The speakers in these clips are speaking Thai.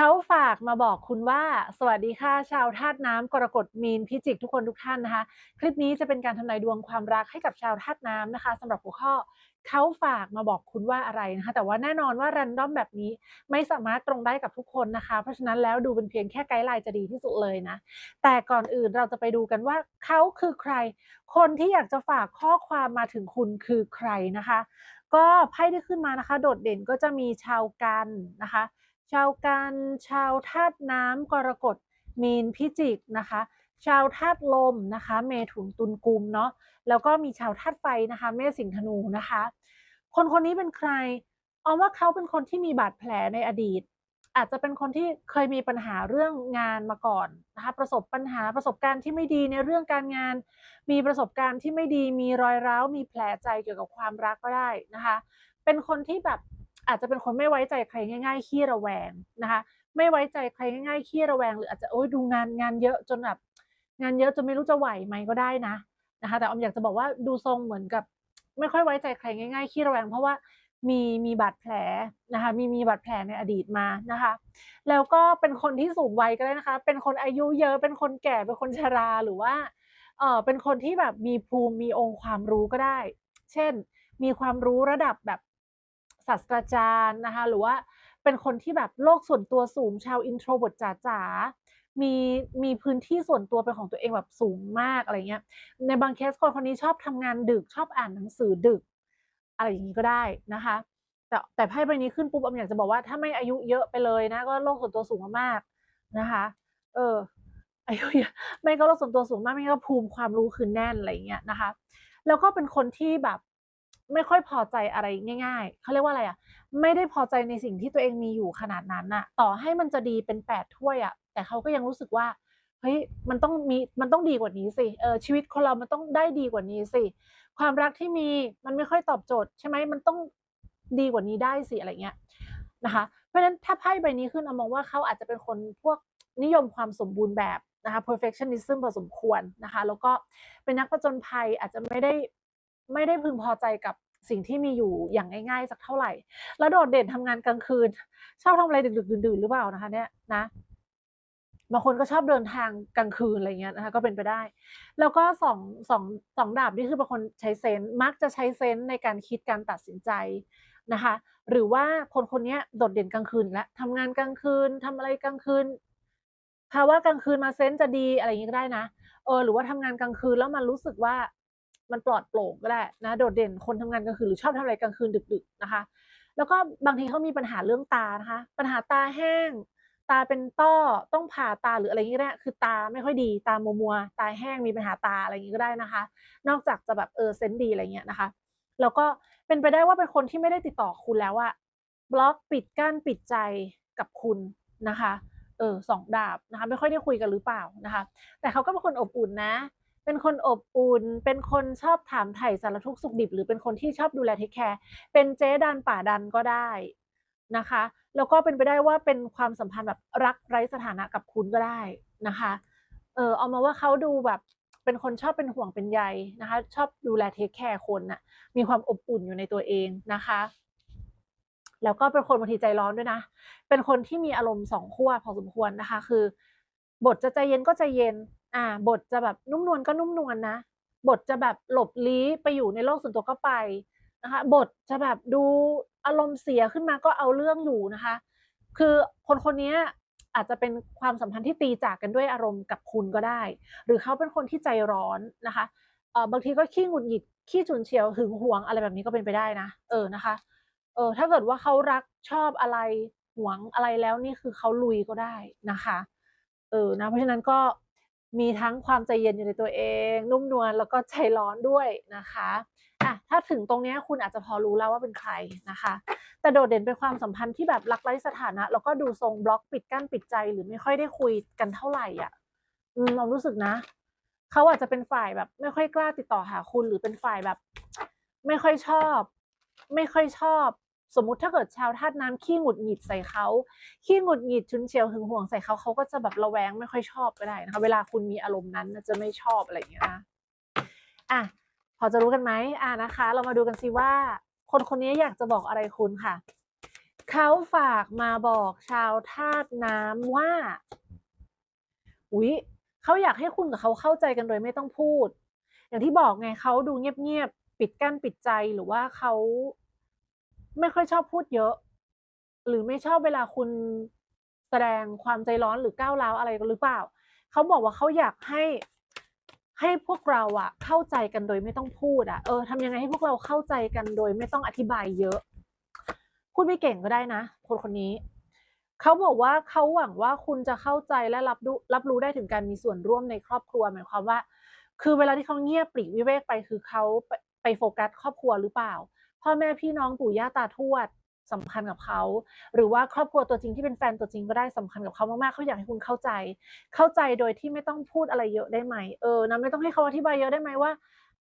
เขาฝากมาบอกคุณว่า สวัสดีค่ะชาวธาตุน้ำกรกฎมีนพิจิกทุกคนทุกท่านนะคะ คลิปนี้จะเป็นการทำนายดวงความรักให้กับชาวธาตุน้ำนะคะสำหรับหัวข้อเขาฝากมาบอกคุณว่าอะไรนะคะ แต่ว่าแน่นอนว่ารันดอมแบบนี้ไม่สามารถตรงได้กับทุกคนนะคะ เพราะฉะนั้นแล้วดูเป็นเพียงแค่ไกด์ไลน์จะดีที่สุดเลยนะ แต่ก่อนอื่นเราจะไปดูกันว่าเขาคือใคร คนที่อยากจะฝากข้อความมาถึงคุณคือใครนะคะ ก็ไพ่ที่ขึ้นมานะคะ โดดเด่นก็จะมีชาวกันนะคะ ชาวกันชาวธาตุน้ำกรกฎมีนพิจิกนะคะ ชาวธาตุลมนะคะ เมถุนตุลกุมเนาะแล้วก็มีชาวธาตุไฟนะคะเมษสิงธนูนะคะ คนคนนี้เป็นใครเอาว่าเขาเป็นคนที่มีบาดแผลในอดีต อาจจะเป็นคนที่เคยมีปัญหาเรื่องงานมาก่อนนะคะประสบปัญหาประสบการณ์ที่ไม่ดีในเรื่องการงาน มีประสบการณ์ที่ไม่ดีมีรอยร้าวมีแผลใจเกี่ยวกับความรักก็ได้นะคะ เป็นคนที่แบบ อาจจะเป็นคนไม่ไว้ใจใครง่าย ๆ ขี้ระแวงนะคะ ไม่ไว้ใจใครง่ายๆขี้ระแวง หรืออาจจะโอ๊ยดูงานงานเยอะจนแบบงานเยอะจนไม่รู้จะไหวไหมก็ได้นะนะคะ แต่ออมอยากจะบอกว่าดูทรงเหมือนกับ ไม่ค่อยไว้ใจใครง่าย ๆขี้ระแวง เพราะว่ามีมีบาดแผลนะคะมีมีบาดแผลในอดีตมานะคะ แล้วก็เป็นคนที่สูงวัยก็ได้นะคะ เป็นคนอายุเยอะเป็นคนแก่เป็นคนชราหรือว่าเออเป็นคนที่แบบมีภูมิมีองค์ความรู้ก็ได้ เช่น มีความรู้ระดับแบบ ศาสตราจารย์นะคะหรือว่าเป็นคนที่แบบโลกส่วนตัวสูงชาวอินโทรเวิร์ตจ๋าๆมีมีพื้นที่ส่วนตัวเป็นของตัวเองแบบสูงมากอะไรเงี้ยในบางเคสคนคนนี้ชอบทำงานดึกชอบอ่านหนังสือดึก อะไรอย่างนี้ก็ได้นะคะแต่แต่ไพ่ใบนี้ขึ้นปุ๊บอมอยากจะบอกว่าถ้าไม่อายุเยอะไปเลยนะ ก็โลกส่วนตัวสูงมากๆนะคะ เอออายุเยอะไม่ก็โลกส่วนตัวสูงมากไม่ก็ภูมิความรู้คือแน่นอะไรเงี้ยนะคะ แล้วก็เป็นคนที่แบบ ไม่ค่อยพอใจอะไรง่าย ๆเขาเรียกว่าอะไรอะไม่ได้พอใจในสิ่งที่ตัวเองมีอยู่ขนาดนั้นน่ะ ต่อให้มันจะดีเป็นแปดถ้วยอะแต่เขาก็ยังรู้สึกว่าเฮ้ยมันต้องมีมันต้องดีกว่านี้สิเออชีวิตคนเรามันต้องได้ดีกว่านี้สิความรักที่มีมันไม่ค่อยตอบโจทย์ใช่ไหมมันต้องดีกว่านี้ได้สิอะไรเงี้ยนะคะเพราะฉะนั้นถ้าไพ่ใบนี้ขึ้นเอามองว่าเขาอาจจะเป็นคนพวกนิยมความสมบูรณ์แบบนะคะ perfectionism พอสมควรนะคะ แล้วก็เป็นนักผจญภัยอาจจะไม่ได้ ไม่ได้พึงพอใจกับสิ่งที่มีอยู่อย่างง่ายๆ สักเท่าไหร่ แล้วโดดเด่นทำงานกลางคืน ชอบทำอะไรดึกๆดื่นๆหรือเปล่านะคะเนี่ยนะบางคนก็ชอบเดินทางกลางคืนอะไรเงี้ยนะคะก็เป็นไปได้ แล้วก็สองสองสองดาบนี่คือเป็นคนใช้เซนส์มักจะใช้เซนส์ในการคิดการตัดสินใจนะคะ หรือว่าคนคนนี้โดดเด่นกลางคืนและทำงานกลางคืนทำอะไรกลางคืนภาวะกลางคืนมาเซนส์จะดีอะไรอย่างนี้ก็ได้นะเออหรือว่าทำงานกลางคืนแล้วมันรู้สึกว่า มันปลอดโปร่งก็ได้นะโดดเด่นคนทำงานกลางคืนหรือชอบทำอะไรกลางคืนดึก ๆนะคะ แล้วก็บางทีเขามีปัญหาเรื่องตานะคะ ปัญหาตาแห้ง ตาเป็นต้อต้องผ่าตาหรืออะไรอย่างนี้ก็ได้คือตาไม่ค่อยดีตามัวมัวตาแห้งมีปัญหาตาอะไรอย่างนี้ก็ได้นะคะ นอกจากจะแบบเออเซนดีอะไรเงี้ยนะคะ แล้วก็เป็นไปได้ว่าเป็นคนที่ไม่ได้ติดต่อคุณแล้วอะบล็อกปิดกั้นปิดใจกับคุณนะคะเออสองดาบนะคะไม่ค่อยได้คุยกันหรือเปล่านะคะ แต่เขาก็เป็นคนอบอุ่นนะ เป็นคนอบอุ่น เป็นคนชอบถามไถ่สารทุกข์สุขดิบ หรือเป็นคนที่ชอบดูแลเทคแคร์ เป็นเจ๊ดันป่าดันก็ได้นะคะ แล้วก็เป็นไปได้ว่าเป็นความสัมพันธ์แบบรักไร้สถานะกับคุณก็ได้นะคะ เออเอามาว่าเขาดูแบบเป็นคนชอบเป็นห่วงเป็นใยนะคะ ชอบดูแลเทคแคร์คนน่ะ มีความอบอุ่นอยู่ในตัวเองนะคะแล้วก็เป็นคนบางทีใจร้อนด้วยนะ เป็นคนที่มีอารมณ์สองขั้วพอสมควรนะคะ คือบทจะใจเย็นก็ใจเย็น อ่า บทจะแบบนุ่มนวลก็นุ่มนวลนะ บทจะแบบหลบลี้ไปอยู่ในโลกส่วนตัวก็ไปนะคะ บทจะแบบดูอารมณ์เสียขึ้นมาก็เอาเรื่องอยู่นะคะ คือคนคนนี้อาจจะเป็นความสัมพันธ์ที่ตีจากกันด้วยอารมณ์กับคุณก็ได้ หรือเขาเป็นคนที่ใจร้อนนะคะเออบางทีก็ขี้หงุดหงิดขี้ฉุนเฉียวหึงหวงอะไรแบบนี้ก็เป็นไปได้นะเออนะคะเออถ้าเกิดว่าเขารักชอบอะไรหวงอะไรแล้วนี่คือเขาลุยก็ได้นะคะเออนะเพราะฉะนั้นก็ มีทั้งความใจเย็นอยู่ในตัวเอง นุ่มนวลแล้วก็ใจร้อนด้วยนะคะอะถ้าถึงตรงนี้คุณอาจจะพอรู้แล้วว่าเป็นใครนะคะ แต่โดดเด่นเป็นความสัมพันธ์ที่แบบรักไร้สถานะ แล้วก็ดูทรงบล็อกปิดกั้นปิดใจหรือไม่ค่อยได้คุยกันเท่าไหร่อะอืมเรารู้สึกนะ เขาอาจจะเป็นฝ่ายแบบ ไม่ค่อยกล้าติดต่อหาคุณหรือเป็นฝ่ายแบบ ไม่ค่อยชอบ ไม่ค่อยชอบ สมมุติถ้าเกิดชาวธาตุน้ำขี้หงุดหงิดใส่เขาขี้หงุดหงิดชุนเฉียวหึงหวงใส่เขาเขาก็จะแบบระแวงไม่ค่อยชอบก็ได้นะคะ เวลาคุณมีอารมณ์นั้นจะไม่ชอบอะไรอย่างเงี้ยนะอะพอจะรู้กันไหมอะนะคะ เรามาดูกันสิว่า คนคนนี้อยากจะบอกอะไรคุณค่ะ เขาฝากมาบอกชาวธาตุน้ำว่าอุ๊ยเขาอยากให้คุณกับเขาเข้าใจกันโดยไม่ต้องพูด อย่างที่บอกไงเขาดูเงียบๆปิดกั้นปิดใจหรือว่าเขา ไม่ค่อยชอบพูดเยอะ หรือไม่ชอบเวลาคุณแสดงความใจร้อนหรือก้าวร้าวอะไรหรือเปล่า เขาบอกว่าเขาอยากให้ให้พวกเราอะเข้าใจกันโดยไม่ต้องพูดอะเออทำยังไงให้พวกเราเข้าใจกันโดยไม่ต้องอธิบายเยอะ พูดไม่เก่งก็ได้นะ คนคนนี้ เขาบอกว่าเขาหวังว่าคุณจะเข้าใจและรับรู้รับรู้ได้ถึงการมีส่วนร่วมในครอบครัวหมายความว่า คือเวลาที่เขาเงียบปลีกวิเวกไปคือเขาไปไปโฟกัสครอบครัวหรือเปล่า พ่อแม่พี่น้องปู่ย่าตาทวดสำคัญกับเขา หรือว่าครอบครัวตัวจริงที่เป็นแฟนตัวจริงก็ได้สำคัญกับเขามากๆเขาอยากให้คุณเข้าใจ เข้าใจโดยที่ไม่ต้องพูดอะไรเยอะได้ไหมเออนะไม่ต้องให้เขาอธิบายเยอะได้ไหมว่า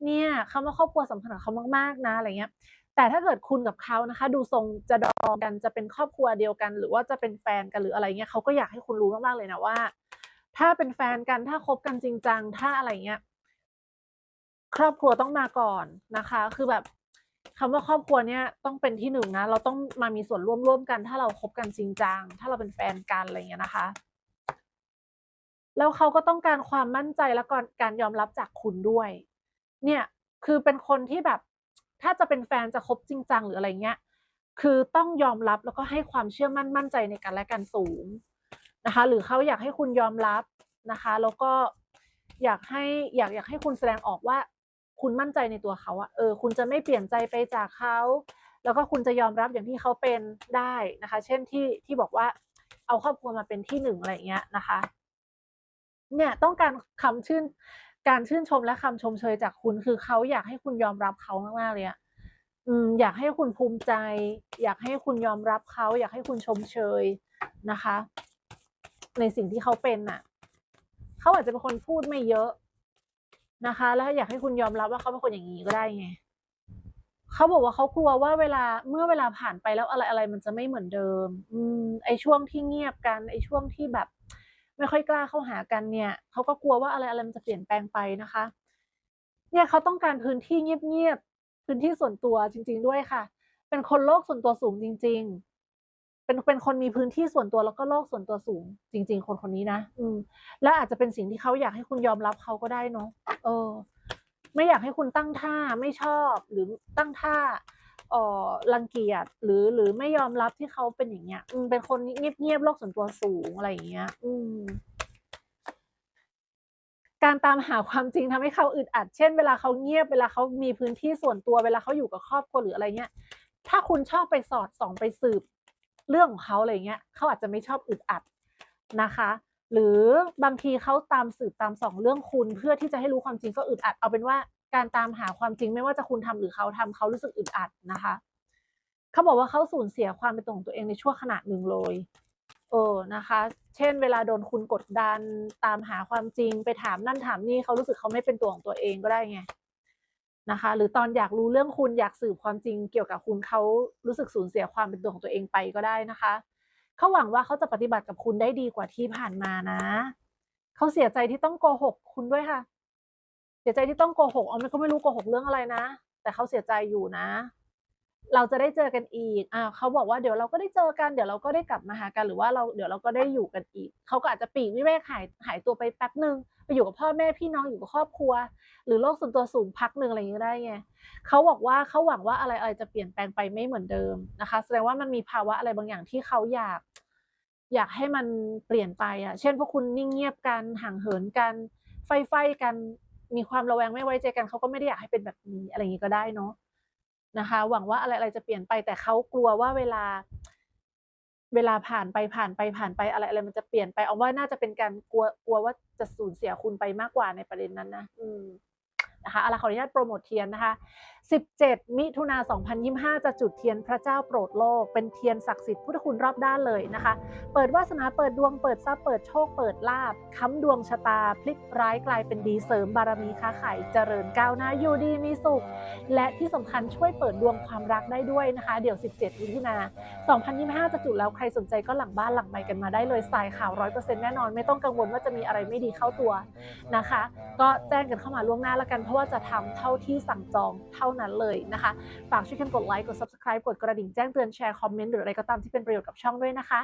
เนี่ยคำว่าครอบครัวสำคัญกับเขามากๆนะอะไรเงี้ย แต่ถ้าเกิดคุณกับเขานะคะ ดูทรงจะดองกันจะเป็นครอบครัวเดียวกัน หรือว่าจะเป็นแฟนกันหรืออะไรเงี้ยเขาก็อยากให้คุณรู้มากๆเลยนะว่า ถ้าเป็นแฟนกันถ้าคบกันจริงจังถ้าอะไรเงี้ยครอบครัวต้องมาก่อนนะคะ คือแบบ คำว่าครอบครัวเนี่ยต้องเป็นที่1นะ เราต้องมามีส่วนร่วมร่วมกัน ถ้าเราคบกันจริงจัง ถ้าเราเป็นแฟนกันอะไรอย่างเงี้ยนะคะ แล้วเขาก็ต้องการความมั่นใจและกอนการยอมรับจากคุณด้วย เนี่ยคือเป็นคนที่แบบ ถ้าจะเป็นแฟนจะคบจริงจังหรืออะไรเงี้ย คือต้องยอมรับแล้วก็ให้ความเชื่อมั่นมั่นใจในกันและกันสูงนะคะ หรือเขาอยากให้คุณยอมรับนะคะ แล้วก็อยากให้อยากอยากให้คุณแสดงออกว่า คุณมั่นใจในตัวเขาอะเออคุณจะไม่เปลี่ยนใจไปจากเขาแล้วก็คุณจะยอมรับอย่างที่เขาเป็นได้นะคะ เช่นที่ที่บอกว่าเอาครอบครัวมาเป็นที่1อะไรอย่างเงี้ยนะคะ เนี่ยต้องการคำชื่นการชื่นชมและคำชมเชยจากคุณคือเขาอยากให้คุณยอมรับเขามากๆเลยอะอืมอยากให้คุณภูมิใจ อยากให้คุณยอมรับเขาอยากให้คุณชมเชยนะคะ ในสิ่งที่เขาเป็นน่ะ เขาอาจจะเป็นคนพูดไม่เยอะ นะคะ แล้วอยากให้คุณยอมรับว่าเขาเป็นคนอย่างงี้ก็ได้ไงเขาบอกว่าเขากลัวว่าเวลาเมื่อเวลาผ่านไปแล้วอะไรๆมันจะไม่เหมือนเดิม อืม ไอช่วงที่เงียบกันไอช่วงที่แบบ ไม่ค่อยกล้าเข้าหากันเนี่ยเขาก็กลัวว่าอะไรๆมันจะเปลี่ยนแปลงไปนะคะ เนี่ยเขาต้องการพื้นที่เงียบๆพื้นที่ส่วนตัวจริง ๆ ด้วยค่ะ เป็นคนโลกส่วนตัวสูงจริง ๆ เป็นเป็นคนมีพื้นที่ส่วนตัวแล้วก็โลกส่วนตัวสูง จริง ๆ คนคนนี้นะอืม และอาจจะเป็นสิ่งที่เขาอยากให้คุณยอมรับเขาก็ได้เนาะเออ ไม่อยากให้คุณตั้งท่าไม่ชอบหรือตั้งท่าเออรังเกียจหรือหรือไม่ยอมรับที่เขาเป็นอย่างเงี้ยอืมเป็นคนเงียบๆโลกส่วนตัวสูงอะไรอย่างเงี้ย อืมการตามหาความจริงทำให้เขาอึดอัด เช่น เวลาเขาเงียบ เวลาเขามีพื้นที่ส่วนตัว เวลาเขาอยู่กับครอบครัวหรืออะไรเงี้ย ถ้าคุณชอบไปสอดส่องไปสืบ เรื่องของเขาอะไรอย่างเงี้ยเขาอาจจะไม่ชอบอึดอัดนะคะ หรือบางทีเขาตามสืบตามส่องเรื่องคุณเพื่อที่จะให้รู้ความจริงก็อึดอัด เอาเป็นว่าการตามหาความจริงไม่ว่าจะคุณทำหรือเขาทำเขารู้สึกอึดอัดนะคะเขาบอกว่าเขาสูญเสียความเป็นตัวของตัวเองในช่วงขณะหนึ่งเลยเออนะคะ เช่น เวลาโดนคุณกดดันตามหาความจริงไปถามนั่นถามนี่เขารู้สึกเขาไม่เป็นตัวของตัวเองก็ได้ไง นะคะ หรือตอนอยากรู้เรื่องคุณอยากสืบความจริงเกี่ยวกับคุณเขารู้สึกสูญเสียความเป็นตัวของตัวเองไปก็ได้นะคะเขาหวังว่าเขาจะปฏิบัติกับคุณได้ดีกว่าที่ผ่านมานะเขาเสียใจที่ต้องโกหกคุณด้วยค่ะ เสียใจที่ต้องโกหกเออไม่ก็ไม่รู้โกหกเรื่องอะไรนะ แต่เขาเสียใจอยู่นะ เราจะได้เจอกันอีกอาเขาบอกว่าเดี๋ยวเราก็ได้เจอกัน เดี๋ยวเราก็ได้กลับมาหากัน หรือว่าเราเดี๋ยวเราก็ได้อยู่กันอีก เขาก็อาจจะปีกวิเวกหายหายตัวไปแป๊บหนึ่งไปอยู่กับพ่อแม่พี่น้องอยู่กับครอบครัว หรือโลกส่วนตัวสูงพักหนึ่งอะไรอย่างงี้ก็ได้ไงเขาบอกว่าเขาหวังว่าอะไรๆจะเปลี่ยนแปลงไปไม่เหมือนเดิมนะคะ แสดงว่ามันมีภาวะอะไรบางอย่างที่เขาอยาก อยากให้มันเปลี่ยนไปอะเช่นพวกคุณนิ่งเงียบกันห่างเหินกันไฝว้ๆกันมีความระแวงไม่ไว้ใจกันเขาก็ไม่ได้อยากให้เป็นแบบนี้อะไรอย่างงี้ก็ได้เนาะ นะคะ หวังว่าอะไรๆจะเปลี่ยนไปแต่เขากลัวว่าเวลา เวลาผ่านไปผ่านไปผ่านไปอะไรๆมันจะเปลี่ยนไปเอาว่าน่าจะเป็นการกลัวกลัวว่าจะสูญเสียคุณไปมากกว่าในประเด็นนั้นนะอืม นะคะอาล่ะขออนุญาตโพรโมตเทียนนะคะ 17 มิถุนา 2025 จะจุดเทียนพระเจ้าโปรดโลก เป็นเทียนศักดิ์สิทธิ์พุทธคุณรอบด้านเลยนะคะ เปิดวาสนาเปิดดวงเปิดทรัพย์เปิดโชคเปิดลาภค้ำดวงชะตา พลิกร้ายกลายเป็นดีเสริมบารมีค้าขายเจริญก้าวหน้าอยู่ดีมีสุข และที่สำคัญช่วยเปิดดวงความรักได้ด้วยนะคะ เดี๋ยว 17 มิถุนา 2025 จะจุดแล้วใครสนใจก็หลังบ้านหลังไมค์กันมาได้เลยสายข่าว 100%แน่นอน ไม่ต้องกังวลว่าจะมีอะไรไม่ดีเข้าตัวนะคะ ก็แจ้งกันเข้ามาล่วงหน้าแล้วกันเพราะว่าจะทำเท่าที่สั่งจองเท่านั้นเลยนะคะ ฝากช่วยกันกดไลค์ กด subscribe กดกระดิ่งแจ้งเตือนแชร์คอมเมนต์หรืออะไรก็ตามที่เป็นประโยชน์กับช่องด้วยนะคะ